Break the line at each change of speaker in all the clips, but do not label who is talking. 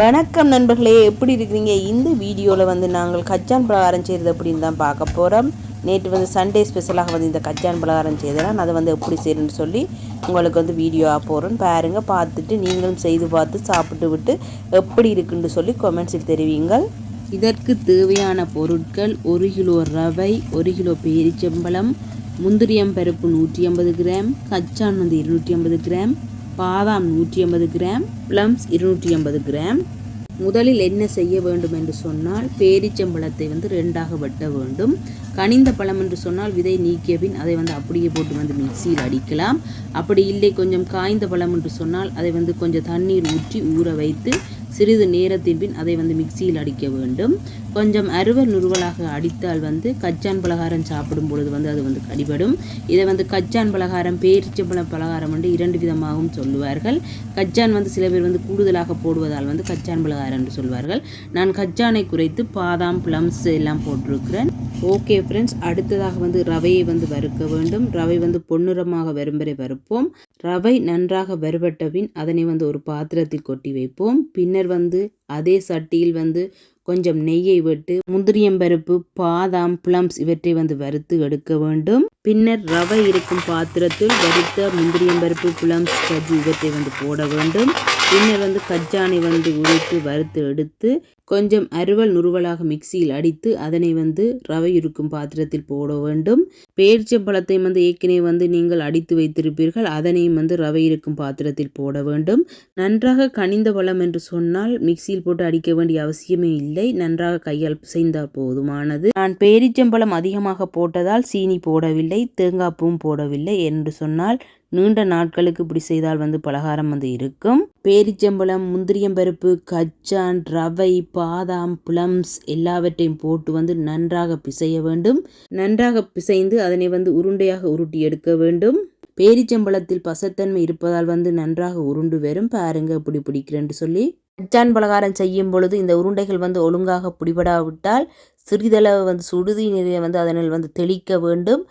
வணக்கம் நண்பர்களே எப்படி இருக்கிறீங்க? இந்த வீடியோவில் வந்து நாங்கள் கச்சான் பலகாரம் செய்கிறது அப்படின்னு தான் பார்க்க போகிறோம் நேற்று வந்து சண்டே ஸ்பெஷலாக வந்து இந்த கச்சான் பலகாரம் செய்தேன் அதை வந்து எப்படி செய்யணும்னு சொல்லி உங்களுக்கு வந்து வீடியோவாக போகிறோன்னு பாருங்கள் பார்த்துட்டு நீங்களும் செய்து பார்த்து சாப்பிட்டு விட்டு எப்படி இருக்குன்னு சொல்லி கொமெண்ட்ஸில் தெரிவிங்கள் இதற்கு தேவையான பொருட்கள் ஒரு கிலோ ரவை ஒரு கிலோ பேரிச்சம்பழம் முந்திரியம் பருப்பு நூற்றி ஐம்பது கிராம் கச்சான் வந்து இருநூற்றி ஐம்பது கிராம் பாதாம் நூற்றி ஐம்பது கிராம் ப்ளம்ஸ் இருநூற்றி ஐம்பது கிராம். முதலில் என்ன செய்ய வேண்டும் என்று சொன்னால் பேரிச்சம்பழத்தை வந்து ரெண்டாக வெட்ட வேண்டும். கனிந்த பழம் என்று சொன்னால் விதை நீக்கிய பின் அதை வந்து அப்படியே போட்டு வந்து மிக்சியில் அடிக்கலாம். அப்படி இல்லை கொஞ்சம் காய்ந்த பழம் என்று சொன்னால் அதை வந்து கொஞ்சம் தண்ணீர் ஊற்றி ஊற வைத்து சிறிது நேரத்தின் பின் அதை வந்து மிக்சியில் அடிக்க வேண்டும். கொஞ்சம் அறுவல் நுறுவலாக அடித்தால் வந்து கச்சான் பலகாரம் சாப்பிடும் பொழுது வந்து அது வந்து கடிபடும். இதை வந்து கச்சான் பலகாரம் பேரிச்சம்பழ பலகாரம் என்று இரண்டு விதமாகவும் சொல்லுவார்கள். கச்சான் வந்து சில பேர் வந்து கூடுதலாக போடுவதால் வந்து கச்சான் பலகாரம் என்று சொல்வார்கள். நான் கச்சானை குறைத்து பாதாம் ப்ளம்ஸ் எல்லாம் போட்டிருக்கிறேன். ஓகே ஃப்ரெண்ட்ஸ் அடுத்ததாக வந்து ரவையை வந்து வறுக்க வேண்டும். ரவை வந்து பொன்னிறமாக வரும் வரை வறுப்போம். ரவை நன்றாக வறுபட்ட பின் அதனை வந்து ஒரு பாத்திரத்தில் கொட்டி வைப்போம். பின்னர் வந்து அதே சட்டியில் வந்து கொஞ்சம் நெய்யை விட்டு முந்திரியம்பருப்பு பாதாம் பிளம்ஸ் இவற்றை வந்து வறுத்து எடுக்க வேண்டும். பின்னர் ரவை இருக்கும் பாத்திரத்தில் வறுத்த முந்திரியம்பருப்பு ப்ளம்ஸ் கஜ்ஜி இவற்றை வந்து போட வேண்டும். பின்னர் வந்து கஜ்ஜானை வந்து உரித்து வறுத்து எடுத்து கொஞ்சம் அறுவல் நுறுவலாக மிக்சியில் அடித்து அதனை வந்து ரவை இருக்கும் பாத்திரத்தில் போட வேண்டும். பேரிச்சம்பழத்தை வந்து ஏற்கனவே வந்து நீங்கள் அடித்து வைத்திருப்பீர்கள். அதனையும் வந்து ரவை இருக்கும் பாத்திரத்தில் போட வேண்டும். நன்றாக கனிந்த பழம் என்று சொன்னால் மிக்சியில் போட்டு அடிக்க வேண்டிய அவசியமே இல்லை. நன்றாக கையால் பிசைந்தால் போதுமானது. நான் பேரிச்சம்பழம் அதிகமாக போட்டதால் சீனி போடவில்லை தேங்காய் பூவும் போடவில்லை என்று சொன்னால் நீண்ட நாட்களுக்கு இப்படி செய்தால் வந்து பலகாரம் வந்து இருக்கும். பேரிச்சம்பழம் முந்திரியம்பருப்பு கச்சான் ரவை பாதாம் பிளம்ஸ் எல்லாவற்றையும் போட்டு வந்து நன்றாக பிசைய வேண்டும். நன்றாக பிசைந்து அதனை வந்து உருண்டையாக உருட்டி எடுக்க வேண்டும். பேரிச்சம்பழத்தில் பசத்தன்மை இருப்பதால் வந்து நன்றாக உருண்டு வரும். பாருங்க இப்படி பிடிக்கிறேன்னு சொல்லி. அச்சான் பலகாரம் செய்யும் பொழுது இந்த உருண்டைகள் வந்து ஒழுங்காக பிடிபடாவிட்டால் சிறிதளவு வந்து சுடுதி நிறைய வந்து அதனில் வந்து தெளிக்க வேண்டும்.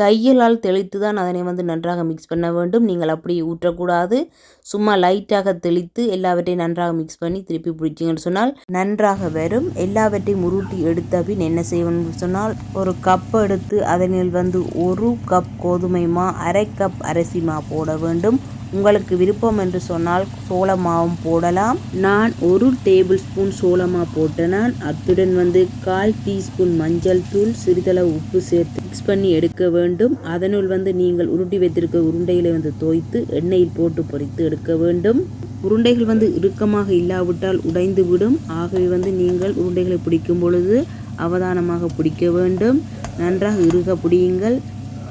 கையிலால் தெளித்து தான் அதனை வந்து நன்றாக மிக்ஸ் பண்ண வேண்டும். நீங்கள் அப்படி ஊற்றக்கூடாது. சும்மா லைட்டாக தெளித்து எல்லாவற்றையும் நன்றாக மிக்ஸ் பண்ணி திருப்பி பிடிச்சிங்கன்னு சொன்னால் நன்றாக வரும். எல்லாவற்றையும் உருட்டி எடுத்த பின் என்ன செய்வோம்னு சொன்னால் ஒரு கப் எடுத்து அதனில் வந்து ஒரு கப் கோதுமை மா அரை கப் அரிசி மா போட வேண்டும். உங்களுக்கு விருப்பம் என்று சொன்னால் சோளமாவும் போடலாம். நான் ஒரு டேபிள் ஸ்பூன் சோளமா போட்டேனான். அத்துடன் வந்து கால் டீஸ்பூன் மஞ்சள் தூள் சிறிதளவு உப்பு சேர்த்து மிக்ஸ் பண்ணி எடுக்க வேண்டும். அதனுள் வந்து நீங்கள் உருட்டி வைத்திருக்க உருண்டைகளை வந்து தோய்த்து எண்ணெயில் போட்டு பொரித்து எடுக்க வேண்டும். உருண்டைகள் வந்து இறுக்கமாக இல்லாவிட்டால் உடைந்து விடும் ஆகவே வந்து நீங்கள் உருண்டைகளை பிடிக்கும் பொழுது அவதானமாக பிடிக்க வேண்டும். நன்றாக இறுக பிடியுங்கள்.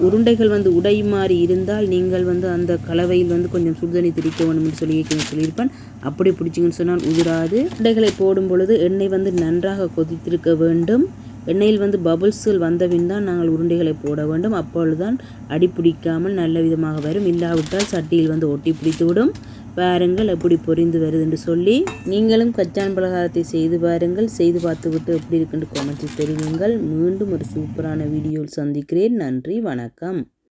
உருண்டைகள் வந்து உடையுமாறி இருந்தால் நீங்கள் வந்து அந்த கலவையில் வந்து கொஞ்சம் சுடுதண்ணி திரிக்க வேண்டும் என்று சொல்லி சொல்லியிருப்பேன். அப்படி பிடிச்சிங்கன்னு சொன்னால் உதிராது. உருண்டைகளை போடும் பொழுது எண்ணெய் வந்து நன்றாக கொதித்திருக்க வேண்டும். எண்ணெயில் வந்து பபுள்ஸ்கள் வந்தபின் தான் நாங்கள் உருண்டைகளை போட வேண்டும். அப்பொழுதுதான் அடி பிடிக்காமல் நல்ல விதமாக வரும். இல்லாவிட்டால் சட்டியில் வந்து ஒட்டி பிடித்துவிடும். பாருங்கள் எப்படி பொரிந்து வருது என்று சொல்லி நீங்களும் கச்சான் பலகாரத்தை செய்து பாருங்கள் செய்து பார்த்துவிட்டு எப்படி இருக்குன்னு கொமெண்ட்ஸில் தெரிவிங்கள் மீண்டும் ஒரு சூப்பரான வீடியோவில் சந்திக்கிறேன். நன்றி வணக்கம்.